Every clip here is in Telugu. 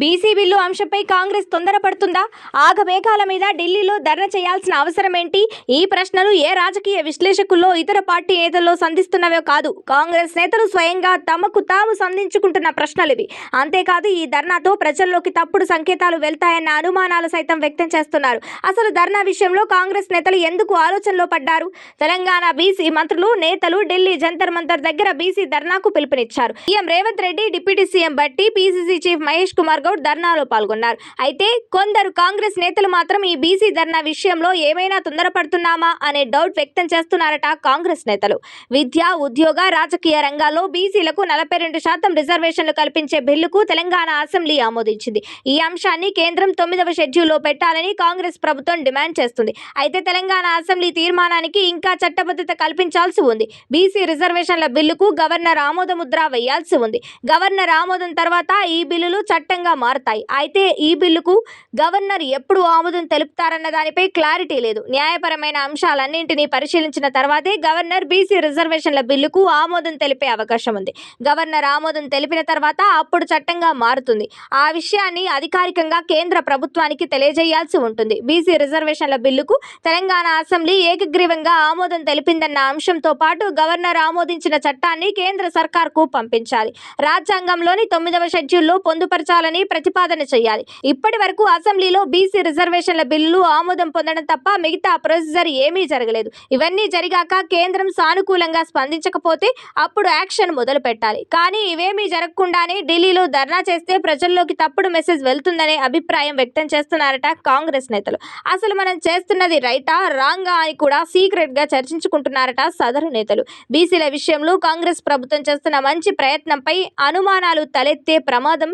బీసీ బిల్లు అంశంపై కాంగ్రెస్ తొందరపడుతుందా? ఆగమేఘాల మీద ఢిల్లీలో ధర్నా చేయాల్సిన అవసరం ఏంటి ఈ ప్రశ్నలు ఏ రాజకీయ విశ్లేషకుల్లో ఇతర పార్టీ నేతల్లో సంధిస్తున్నవే కాదు. కాంగ్రెస్ నేతలు స్వయంగా తమకు తాము సంధించుకుంటున్న ప్రశ్నలు ఇవి. అంతేకాదు ఈ ధర్నాతో ప్రజల్లోకి తప్పుడు సంకేతాలు వెళ్తాయన్న అనుమానాలు సైతం వ్యక్తం చేస్తున్నారు. అసలు ధర్నా విషయంలో కాంగ్రెస్ నేతలు ఎందుకు ఆలోచనలో పడ్డారు? తెలంగాణ బీసీ మంత్రులు నేతలు ఢిల్లీ జంతర్ మంతర్ దగ్గర బీసీ ధర్నాకు పిలుపునిచ్చారు. C M Revanth Reddy deputy C M Bhatti P C C chief Mahesh Kumar Goud ధర్నాలో పాల్గొన్నారు. అయితే కొందరు కాంగ్రెస్ నేతలు మాత్రం ఈ బీసీ ధర్నా విషయంలో ఏమైనా తొందరపడుతున్నామా అనే డౌట్ వ్యక్తం చేస్తున్నారట కాంగ్రెస్ నేతలు. విద్య ఉద్యోగ రాజకీయ రంగాల్లో బీసీలకు నలభై రెండు శాతం రిజర్వేషన్లు కల్పించే బిల్లుకు తెలంగాణ అసెంబ్లీ ఆమోదించింది. ఈ అంశాన్ని కేంద్రం తొమ్మిదవ షెడ్యూల్లో పెట్టాలని కాంగ్రెస్ ప్రభుత్వం డిమాండ్ చేస్తుంది. అయితే తెలంగాణ అసెంబ్లీ తీర్మానానికి ఇంకా చట్టబద్ధత కల్పించాల్సి ఉంది. బీసీ రిజర్వేషన్ల బిల్లుకు గవర్నర్ ఆమోద ముద్ర వేయాల్సి ఉంది. గవర్నర్ ఆమోదం తర్వాత ఈ బిల్లులు చట్ట చట్టంగా మారతాయి. అయితే ఈ బిల్లుకు గవర్నర్ ఎప్పుడు ఆమోదం తెలుపుతారన్న దానిపై క్లారిటీ లేదు. న్యాయపరమైన అంశాలన్నింటినీ పరిశీలించిన తర్వాతే గవర్నర్ బీసీ రిజర్వేషన్ల బిల్లుకు ఆమోదం తెలిపే అవకాశం ఉంది. గవర్నర్ ఆమోదం తెలిపిన తర్వాత అప్పుడు చట్టంగా మారుతుంది. ఆ విషయాన్ని అధికారికంగా కేంద్ర ప్రభుత్వానికి తెలియజేయాల్సి ఉంటుంది. బీసీ రిజర్వేషన్ల బిల్లుకు తెలంగాణ అసెంబ్లీ ఏకగ్రీవంగా ఆమోదం తెలిపిందన్న అంశంతో పాటు గవర్నర్ ఆమోదించిన చట్టాన్ని కేంద్ర సర్కార్కు పంపించాలి. రాజ్యాంగంలోని తొమ్మిదవ షెడ్యూల్లో పొందుపరచ పొందుపరచాలని ప్రతిపాదన చేయాలి. ఇప్పటి వరకు అసెంబ్లీలో బీసీ రిజర్వేషన్ల బిల్లు ఆమోదం పొందడం తప్ప మిగతా ప్రొసీజర్ ఏమీ జరగలేదు. ఇవన్నీ జరిగాక కేంద్రం సానుకూలంగా స్పందించకపోతే అప్పుడు యాక్షన్ మొదలు పెట్టాలి. కానీ ఇవేమీ జరగకుండానే ఢిల్లీలో ధర్నా చేస్తే ప్రజల్లోకి తప్పుడు మెసేజ్ వెళ్తుందనే అభిప్రాయం వ్యక్తం చేస్తున్నారట కాంగ్రెస్ నేతలు. అసలు మనం చేస్తున్నది రైటా రాంగా అని కూడా సీక్రెట్గా చర్చించుకుంటున్నారట సదరు నేతలు. బీసీల విషయంలో కాంగ్రెస్ ప్రభుత్వం చేస్తున్న మంచి ప్రయత్నంపై అనుమానాలు తలెత్తే ప్రమాదం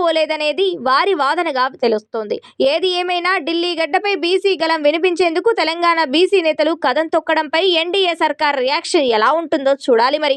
పోలేదనేది వారి వాదనగా తెలుస్తోంది. ఏది ఏమైనా ఢిల్లీ గడ్డపై బీసీ గలం వినిపించేందుకు తెలంగాణ బీసీ నేతలు కథం తొక్కడంపై ఎన్డీఏ సర్కార్ రియాక్షన్ ఎలా ఉంటుందో చూడాలి మరి.